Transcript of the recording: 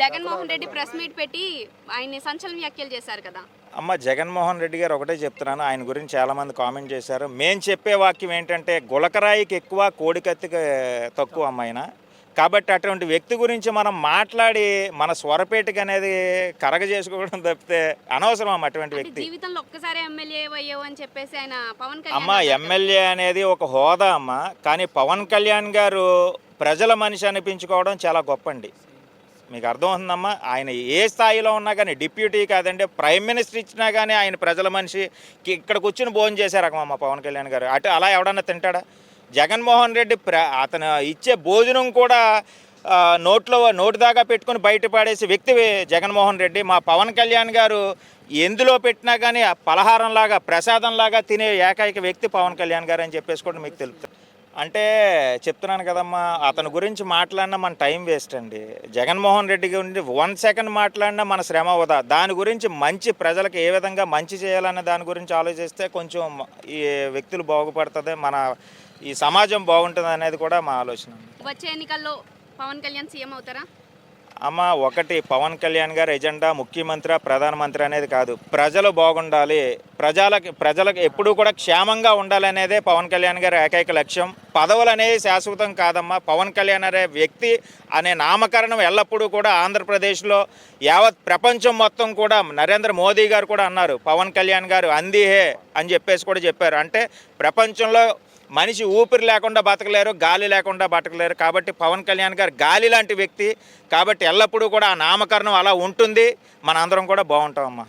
Jaganmohan Reddy press meet పెట్టి ఆయన్ని సంచలన వ్యాఖ్యలు చేశారు కదా. అమ్మ జగన్మోహన్ రెడ్డి గారు ఒకటే చెప్తున్నాను. ఆయన గురించి చాలామంది కామెంట్ చేశారు. మేము చెప్పే వాక్యం ఏంటంటే గులకరాయికి ఎక్కువ కోడికత్తికి తక్కువ అమ్మాయిన కాబట్టి అటువంటి వ్యక్తి గురించి మనం మాట్లాడి మన స్వరపేటికి అనేది కరగ చేసుకోవడం తప్పితే అనవసరం అమ్మ అటువంటి అంటే వ్యక్తి. జీవితంలో ఒక్కసారి ఎమ్మెల్యే అయ్యావు అని చెప్పేసి ఆయన పవన్ అమ్మ ఎమ్మెల్యే అనేది ఒక హోదా అమ్మ. కానీ పవన్ కళ్యాణ్ గారు ప్రజల మనిషి అనిపించుకోవడం చాలా గొప్ప అండి. మీకు అర్థమవుతుందమ్మా? ఆయన ఏ స్థాయిలో ఉన్నా కానీ డిప్యూటీ కాదండి ప్రైమ్ మినిస్టర్ ఇచ్చినా కానీ ఆయన ప్రజల మనిషికి ఇక్కడ కూర్చుని భోజనం చేసే రకం పవన్ కళ్యాణ్ గారు. అటు అలా ఎవడన్నా తింటాడా? జగన్మోహన్ రెడ్డి ప్ర అతను ఇచ్చే భోజనం కూడా నోట్లో నోటు దాకా పెట్టుకొని బయటపడేసి వ్యక్తి జగన్మోహన్ రెడ్డి. మా పవన్ కళ్యాణ్ గారు ఎందులో పెట్టినా కానీ పలహారంలాగా ప్రసాదంలాగా తినే ఏకైక వ్యక్తి పవన్ కళ్యాణ్ గారు అని చెప్పేసి కూడా మీకు తెలుపుతారు అంటే చెప్తున్నాను కదమ్మా అతని గురించి మాట్లాడినా మన టైం వేస్ట్ అండి. జగన్మోహన్ రెడ్డి గురించి వన్ సెకండ్ మాట్లాడినా మన శ్రమ వదా దాని గురించి మంచి ప్రజలకు ఏ విధంగా మంచి చేయాలనే దాని గురించి ఆలోచిస్తే కొంచెం ఈ వ్యక్తులు బాగుపడుతుంది మన ఈ సమాజం బాగుంటుంది అనేది కూడా మా ఆలోచన. వచ్చే ఎన్నికల్లో పవన్ కళ్యాణ్ సీఎం అవుతారా? అమ్మ ఒకటి పవన్ కళ్యాణ్ గారి ఎజెండా ముఖ్యమంత్రి ప్రధానమంత్రి అనేది కాదు. ప్రజలు బాగుండాలి. ప్రజలకి ప్రజలకు ఎప్పుడూ కూడా క్షేమంగా ఉండాలనేదే పవన్ కళ్యాణ్ గారి ఏకైక లక్ష్యం. పదవులు అనేది శాశ్వతం కాదమ్మా. పవన్ కళ్యాణ్ అనే వ్యక్తి అనే నామకరణం ఎల్లప్పుడూ కూడా ఆంధ్రప్రదేశ్లో యావత్ ప్రపంచం మొత్తం కూడా నరేంద్ర మోదీ గారు కూడా అన్నారు. పవన్ కళ్యాణ్ గారు అందిహే అని చెప్పేసి కూడా చెప్పారు. అంటే ప్రపంచంలో మనిషి ఊపిరి లేకుండా బతకలేరు గాలి లేకుండా బతకలేరు. కాబట్టి పవన్ కళ్యాణ్ గారు గాలి లాంటి వ్యక్తి. కాబట్టి ఎల్లప్పుడూ కూడా ఆ నామకరణం అలా ఉంటుంది. మన అందరం కూడా బాగుంటామమ్మా.